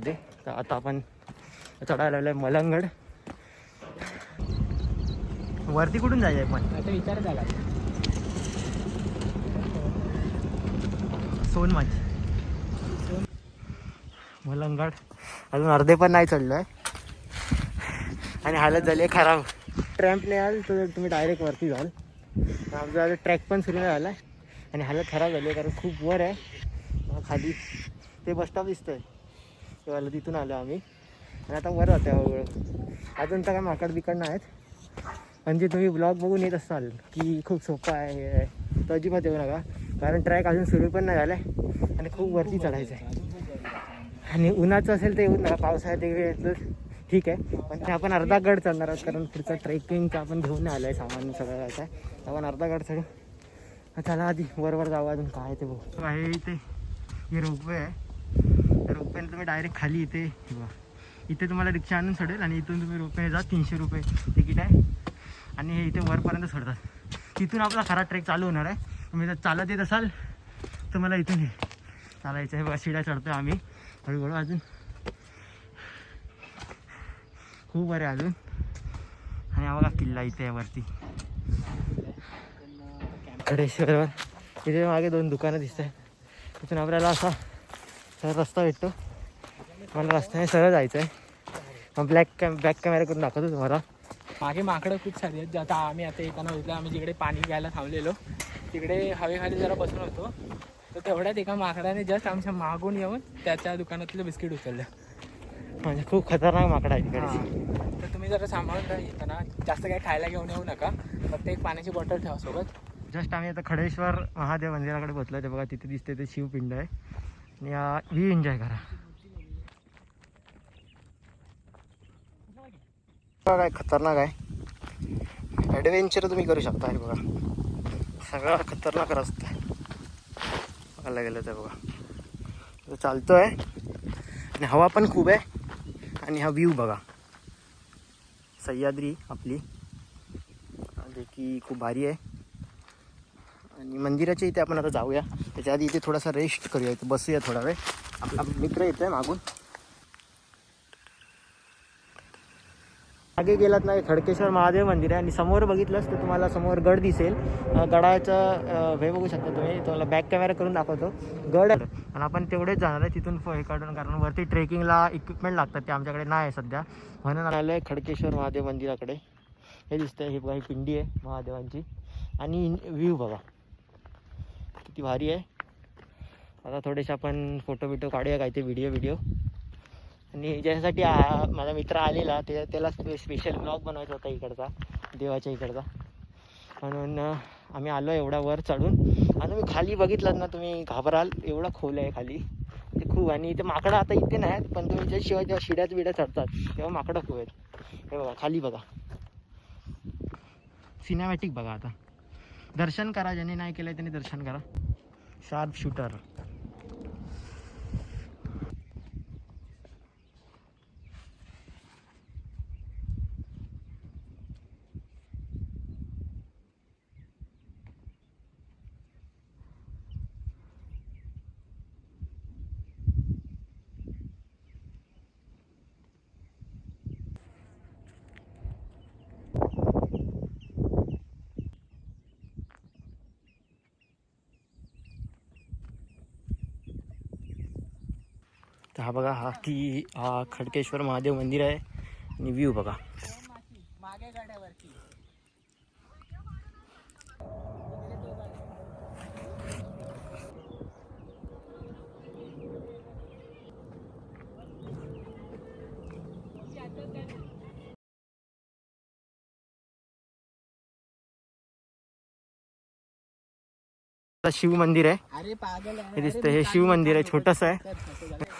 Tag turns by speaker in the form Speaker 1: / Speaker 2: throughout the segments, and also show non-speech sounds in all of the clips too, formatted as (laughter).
Speaker 1: ब्लॉगमध्ये तर आता आपण चढायला लागलो आहे मलंगड. वरती कुठून जायचं आहे पण?
Speaker 2: आता विचार झाला
Speaker 1: सोनमाची. मलंगड. अजून अर्धे पण नाही चढलो आहे आणि हालत झाली आहे खराब. ट्रॅम्पने याल तर तुम्ही डायरेक्ट वरती जाल. आमचा आता ट्रॅक पण सुरू नाही झाला आणि हालत खराब झाली आहे कारण खूप वर आहे. खाली ते बसस्टॉप दिसतंय. तेव्हा तिथून आलो आम्ही. आणि आता वर जातो हळूहळू अजून तर काय माकड बिकड नाहीत. म्हणजे तुम्ही ब्लॉग बघून येत असाल की खूप सोपं आहे हे आहे. तर अजिबात येऊ नका. कारण ट्रॅक अजून सुरू पण नाही झाला आहे आणि खूप वरती चढायचं आहे आणि उन्हाचं असेल तर येऊ नका. पावसाळ्यात वगैरे ठीक आहे. पण ते आपण अर्धा गड चढणार आहोत. कारण पुढचा ट्रेकिंगचं आपण घेऊन आलं आहे सामान सगळं जायचं आहे आपण अर्धा गड चढू. चला आधी वरवर जाऊ अजून. काय आहे ते बघू. आहे ते? हे रोपवे आहे. रोपवेने तुम्ही डायरेक्ट खाली इथे इथे तुम्हाला रिक्षा आणून सोडेल आणि इथून तुम्ही रुपये जा तीनशे रुपये तिकीट आहे. आणि हे इथे वरपर्यंत सोडतात. तिथून आपला खरा ट्रेक चालू होणार आहे. तुम्ही जर चालत येत असाल तर मला इथून हे चालायचं आहे. बघा शिड्या चढतोय आम्ही. हळूहळू अजून. खूप बरे अजून. आणि हा बघा किल्ला इथे आहे वरती. खडेश्वरवर. इथे मागे दोन दुकानं दिसत आहेत तिथून आपल्याला असा रस्ता भेटतो. मला रस्त्याने सरळ जायचं आहे मग ब्लॅक कॅम बॅक कॅमेरा करून दाखवतो तुम्हाला.
Speaker 2: मागे माकडं खूप सारी आहेत. जे आता आम्ही आता येताना बघितलं आम्ही जिकडे पाणी घ्यायला थांबलेलो तिकडे हवेखाली जरा बसून होतो. तर तेवढ्यात एका माकडाने जस्ट आमच्या मागून येऊन त्याच्या दुकानातलं बिस्किट उचललं.
Speaker 1: म्हणजे खूप खतरनाक माकडं आहे तिकडे.
Speaker 2: तर तुम्ही जरा सांभाळून राहा येताना. जास्त काही खायला घेऊन येऊ नका. फक्त एक पाण्याची बॉटल ठेवा सोबत.
Speaker 1: जस्ट आम्ही आता खडेश्वर महादेव मंदिराकडे पोहोचलो ते बघा तिथे दिसते ते शिवपिंड आहे. आणि व्ह्यू एन्जॉय करा. काय खतरनाक आहे. ॲडव्हेंचर तुम्ही करू शकता हे बघा. सगळा खतरनाक रस्ता आहे. बघायला गेलं तर बघा. चालतो आहे आणि हवा पण खूप आहे. आणि हा व्ह्यू बघा. सह्याद्री आपली. जे की खूप भारी आहे. आणि मंदिराच्या इथे आपण आता जाऊया. त्याच्या आधी इथे थोडासा रेस्ट करूया. इथे बसूया थोडा वेळ. आपला मित्र येतो आहे मागून. मागे गेलात ना खडकेश्वर महादेव मंदिर आहे. आणि समोर बघितलंच तर तुम्हाला समोर गड दिसेल. अं, गडाचं हे बघू शकता तुम्ही. तुम्हाला बॅक कॅमेरा करून दाखवतो. गड आणि आपण तेवढेच जाणार आहे तिथून हे काढून कारण वरती ट्रेकिंगला इक्विपमेंट लागतात. ते आमच्याकडे नाही आहे सध्या. म्हणून आलो आहे खडकेश्वर महादेव मंदिराकडे. हे दिसतंय. ही बघा ही पिंडी आहे महादेवांची. आणि व्ह्यू बघा. किती भारी आहे. आता थोडेसे आपण फोटो बिटो काढूया काय ते व्हिडिओ व्हिडिओ आणि ज्यासाठी माझा मित्र आलेला ते त्याला स्पे स्पेशल ब्लॉग बनवायचा होता इकडचा देवाच्या इकडचा. म्हणून आम्ही आलो एवढा वर चढून. आणि मी खाली बघितलात ना तुम्ही घाबराल. एवढा खोल आहे खाली. ते खूप आणि इथे माकडं आता इथे नाही आहेत पण तुम्ही जे शिवाय जेव्हा शिड्यात बिड्या चढतात तेव्हा माकडं खूप आहेत. हे बघा खाली बघा. सिनेमॅटिक बघा आता. दर्शन करा ज्याने नाही केलं त्याने दर्शन करा. शार्प शूटर तर हा बघा हा की हा खडकेश्वर महादेव मंदिर आहे. आणि व्ह्यू बघा. शिव मंदिर आहे.
Speaker 2: अरे पागल आहे.
Speaker 1: हे दिसतं हे शिव मंदिर आहे. छोटंसं आहे.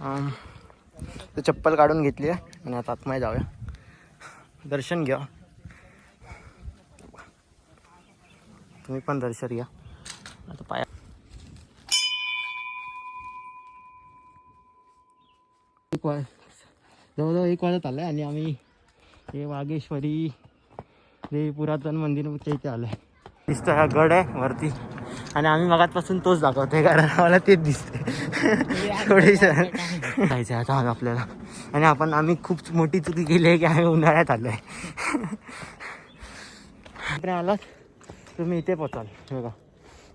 Speaker 2: तर
Speaker 1: चप्पल काढून घेतली आहे आणि आता आतमध्ये जाऊया. दर्शन घ्या. तुम्ही पण दर्शन घ्या. आता पाया एक वा जवळजवळ एक वाजत आलं आणि आम्ही हे वागेश्वरी हे पुरातन मंदिरच्या इथे आलं आहे दिसतं हा गड आहे वरती. आणि आम्ही मगातपासून तोच दाखवतोय कारण आम्हाला तेच दिसते (laughs) थोडी जायचं आता आपल्याला. आणि आपण आम्ही खूप मोठी चुकी केली आहे की आम्ही उन्हाळ्यात आलो आहे आलात. तुम्ही इथे पोचाल बघा.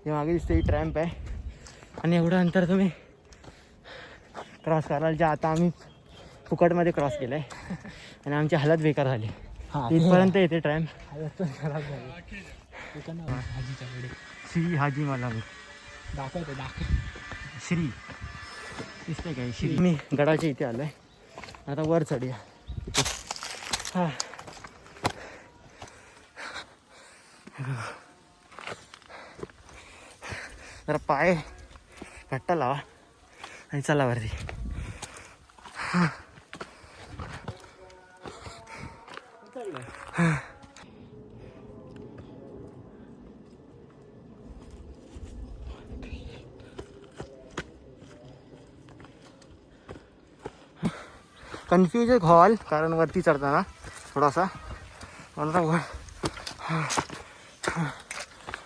Speaker 1: हे मागे दिसते ही ट्रॅम्प आहे. आणि एवढं अंतर तुम्ही क्रॉस कराल जे आता आम्ही फुकटमध्ये क्रॉस केलं आहे आणि आमची हालत बेकार झाली. इथपर्यंत येते ट्रॅम्प
Speaker 2: खराब झालं.
Speaker 1: श्री हाजी मला मी.
Speaker 2: दाखवतो दाखव.
Speaker 1: श्री. दिसतंय काय शिरी? मी गडाच्या इथे आलोय. आता वर चढूया. हा. जरा पाय घट्ट लावा आणि चला वरती. कन्फ्यूज हॉल कारण वरती चढताना थोडासा. म्हणता आता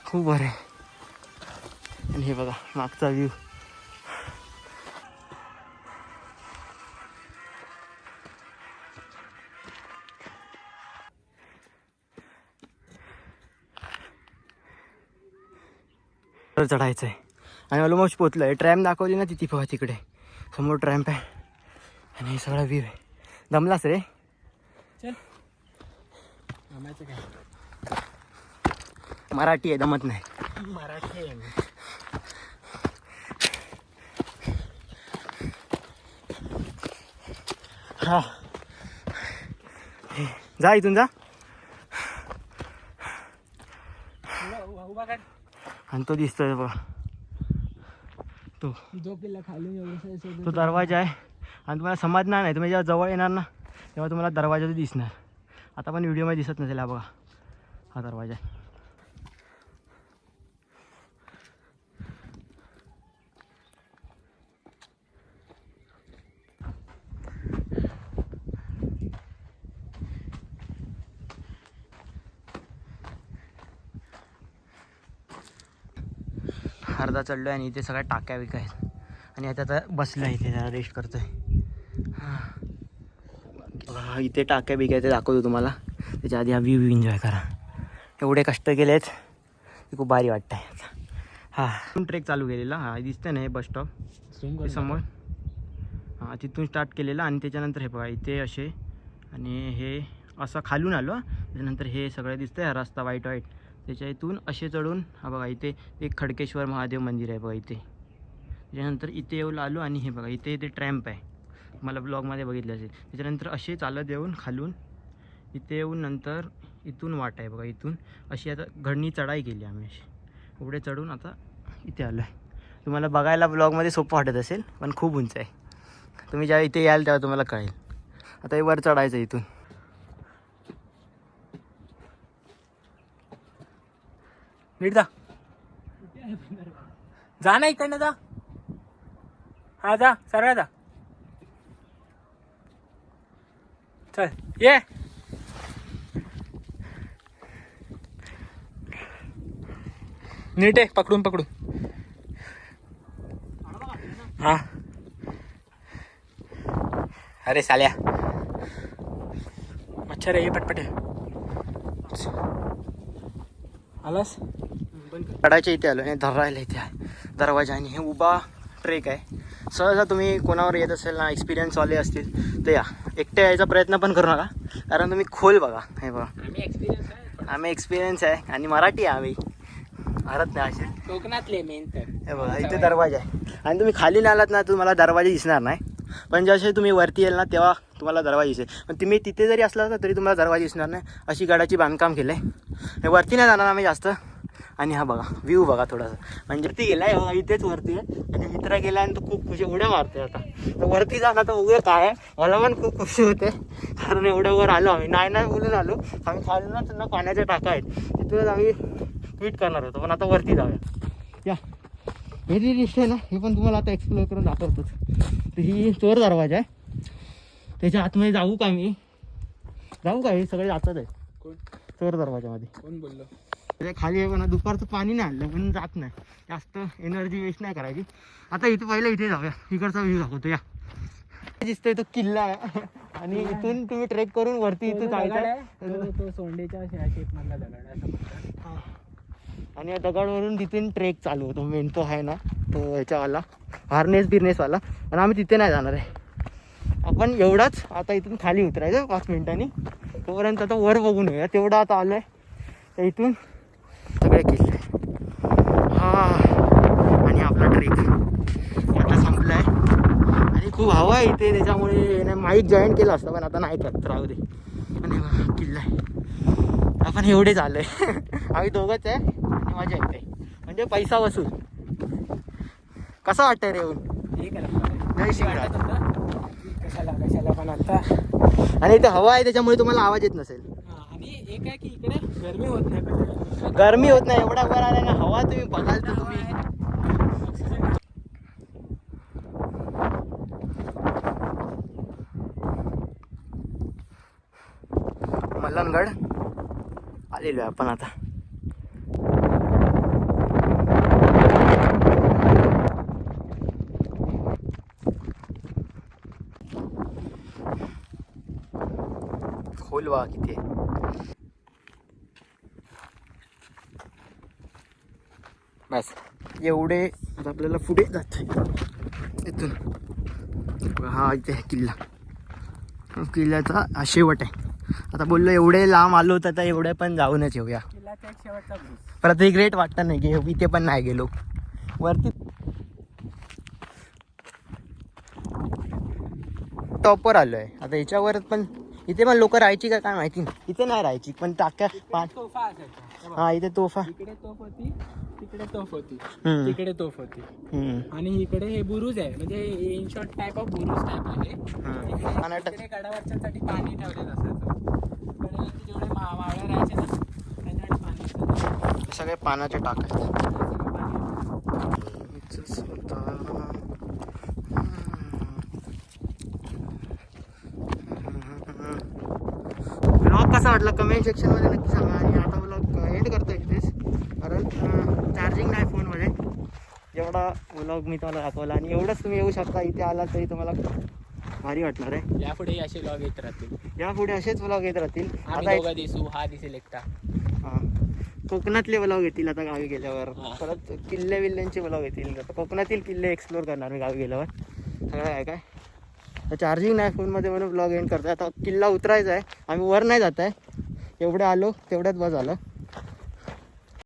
Speaker 1: खूप बरं आहे. आणि हे बघा मागचा व्ह्यू चढायचं आहे आणि ऑलमोस्ट पोचलं आहे ट्रॅम्प दाखवली ना ती ती बघा तिकडे. समोर ट्रॅम्प आहे. आणि हे सगळा व्ह्यू आहे. दमलास रे?
Speaker 2: चल. आम्हाचं काय?
Speaker 1: मराठी आहे दमत नाही.
Speaker 2: मराठी आहे.
Speaker 1: हा. जा इथून जा. आणि तो दिसतोय बघा. तो.
Speaker 2: किल्ला खाली
Speaker 1: तो दरवाजा आहे. आणि तुम्हाला समजणार नाही तुम्ही जेव्हा जवळ येणार ना तेव्हा तुम्हाला दरवाजा दिसणार. आता पण व्हिडिओमध्ये दिसत नसेल हा बघा. हा दरवाजा अर्धा चढलो आहे आणि इथे सगळ्या टाक्या विका आहेत. आणि आता आता बसलं आहे इथे जरा रेस्ट करतोय. हा, इथे टाक्या बिक्या ते दाखवतो तुम्हाला. त्याच्या आधी हा व्ह्यू एन्जॉय करा. एवढे कष्ट केलेत ते खूप भारी वाटतं आहे हां ट्रेक चालू केलेला. हा दिसतंय ना हे बस स्टॉप समोर? हां तिथून स्टार्ट केलेलं आणि त्याच्यानंतर हे बघा इथे असे आणि हे असं खालून आलो. त्याच्यानंतर हे सगळं दिसतंय हा रस्ता वाईट वाईट त्याच्या इथून असे चढून हा बघा इथे एक खडकेश्वर महादेव मंदिर आहे बघा इथे. त्याच्यानंतर इथे येऊन आलो आणि हे बघा इथे इथे ट्रॅम्प आहे. मला ब्लॉगमध्ये बघितलं असेल. त्याच्यानंतर असे चालत येऊन खालून इथे येऊन नंतर इथून वाट आहे बघा इथून. अशी आता घडणी चढाई केली आम्ही अशी. एवढे चढून आता इथे आलो आहे तुम्हाला बघायला ब्लॉगमध्ये सोपं वाटत असेल पण खूप उंच आहे. तुम्ही ज्यावेळी इथे याल तेव्हा तुम्हाला कळेल. आता हे वर चढायचं इथून.
Speaker 2: नीट जा. जा ना इकडनं जा. हा जा. सरळ जा. चल ये. नीट आहे पकडून पकडून. हा. अरे साल्या. मच्छर आहे पटपटे पटपट आलास?
Speaker 1: चढायच्या इथे आलो आणि धरायला इथे. दरवाजा आणि हे उभा ट्रेक आहे. सहसा तुम्ही कोणावर येत असेल ना एक्सपिरियन्सवाले असतील तर या. एकटे यायचा प्रयत्न पण करू नका. कारण तुम्ही खोल बघा. हे बघा.
Speaker 2: आम्ही एक्सपिरियन्स आहे.
Speaker 1: आम्ही एक्सपिरियन्स आहे. आणि मराठी आहे आम्ही. भारत नाही असे
Speaker 2: कोकणातले मेन तर.
Speaker 1: हे बघा इथे दरवाजा आहे. आणि तुम्ही खाली नाही आलात ना तुम्हाला दरवाजा दिसणार नाही. पण जसे तुम्ही वरती येईल ना तेव्हा तुम्हाला दरवाजा दिसेल. पण तुम्ही तिथे जरी असला तरी तुम्हाला दरवाजा दिसणार नाही. अशी गडाची बांधकाम केलं आहे वरती नाही जाणार आम्ही जास्त. आणि हा बघा व्ह्यू बघा थोडासा. म्हणजे वरती गेला आहे बघा इथेच वरती आहे. आणि मित्र गेला आणि तो खूप खुशी उड्या मारतोय आता. तर वरती जाणार तर उद्या काय आहे. मला पण खूप खुशी होते कारण एवढ्या वर आलो आम्ही. नाही नाही बोलून आलो. आम्ही खालूनच ना पाण्याच्या टाका आहेत. तिथूनच आम्ही ट्विट करणार होतो. पण आता वरती जाऊया. या. हे जी लिस्ट आहे ना हे पण तुम्हाला आता एक्सप्लोर करून दाखवतोच. तर ही चोर दरवाजा आहे. त्याच्या आतमध्ये जाऊ का मी? जाऊ का? हे सगळे जातात आहे चोर दरवाजामध्ये.
Speaker 2: कोण बोललो?
Speaker 1: त्याच्याखाली आहे पण दुपारचं पाणी नाही आणलं म्हणून जात नाही. जास्त एनर्जी वेस्ट नाही करायची. आता इथे पहिलं इथे जाऊया. इकडचा व्ह्यू दाखवतो या. दिसतोय तो किल्ला आहे. आणि इथून तुम्ही ट्रेक करून वरती इथं जायचं.
Speaker 2: सोंडेच्या शेप मधला दगड.
Speaker 1: आणि या दगडवरून तिथून ट्रेक चालू होतो. मेन तो आहे ना तो ह्याच्यावाला हार्नेस बिरनेसवाला. आणि आम्ही तिथे नाही जाणार आहे. आपण एवढाच आता इथून खाली उतरायचं पाच मिनिटांनी. तोपर्यंत आता वर बघून येऊया. तेवढं आता आलं आहे तर इथून सगळे किल्ले. हा आणि आपला ट्रेक. आता संपला आहे आणि खूप हवा आहे इथे त्याच्यामुळे माईक जॉईन केलं असतं पण आता नाही करत राहू दे. आणि हा किल्ला आहे. आपण एवढे झालोय. (laughs) आम्ही दोघंच आहे आणि मजा येते म्हणजे पैसा वसूल. कसं वाटतंय रे येऊन
Speaker 2: आहे?
Speaker 1: जय शिवराय.
Speaker 2: कशाला कशाला पण आता
Speaker 1: आणि इथे हवा आहे त्याच्यामुळे तुम्हाला आवाज येत नसेल.
Speaker 2: एक आहे की इकडे गरमी होत नाही
Speaker 1: गरमी होत नाही एवढा वर आला ना हवा तुम्ही बघाल तर तुम्ही.
Speaker 2: ऑक्सिजन
Speaker 1: मल्लनगड. आलेलो आहे आपण आता. खोलवा किती बस. एवढे आपल्याला पुढे जात इथून. हा इथे किल्ला. किल्ल्याचा हा शेवट आहे. आता बोललो एवढे लांब आलो तर आता एवढे पण जाऊनच येऊया. परत एक ग्रेट वाटतं नाही की इथे पण नाही गेलो. वरती. टॉपवर आलो आहे आता याच्यावर पण इथे पण लोक राहायची का काय माहिती? नाही. इथे नाही राहायची पण टाक्या
Speaker 2: तोफा असायचा. हे
Speaker 1: इथे तोफा.
Speaker 2: इकडे तोफ होती तिकडे तोफ होती. तिकडे तोफ होती. आणि इकडे हे बुरुज आहे म्हणजे इन शॉर्ट टाईप ऑफ बुरुज टाईप आहे इकडे गडावरच्यासाठी पाणी ठेवलेलं असायचं. गडावरचे जेवढे मावळे राहायचे ना त्यांच्यासाठी पाणी
Speaker 1: सगळे पानाचे टाक आहेत
Speaker 2: सगळं पाणी
Speaker 1: इथंच होतं. ब्लॉग कसा वाटला कमेंट सेक्शनमध्ये नक्की सांगा. आणि आता ब्लॉग एंड करतो इथेच कारण चार्जिंग नाही फोनमध्ये एवढा ब्लॉग मी तुम्हाला दाखवला. आणि एवढंच तुम्ही येऊ शकता. इथे आला तरी तुम्हाला भारी वाटणार आहे.
Speaker 2: यापुढे असे लॉग येत राहतील.
Speaker 1: यापुढे असेच ब्लॉग येत राहतील. आता
Speaker 2: दिसू. हा दिसेल एकटा.
Speaker 1: हा. कोकणातले ब्लॉग येतील आता गावी गेल्यावर. परत किल्ले विल्ल्यांचे ब्लॉग येतील. आता कोकणातील किल्ले एक्सप्लोर करणार मी गावी गेल्यावर. सगळं काय? काय चार्जिंग नाही फोनमध्ये म्हणून ब्लॉग एंड करतो आता किल्ला उतरायचा आहे. आम्ही वर नाही जात आहे. एवढं आलो तेवढ्यात बस झालं.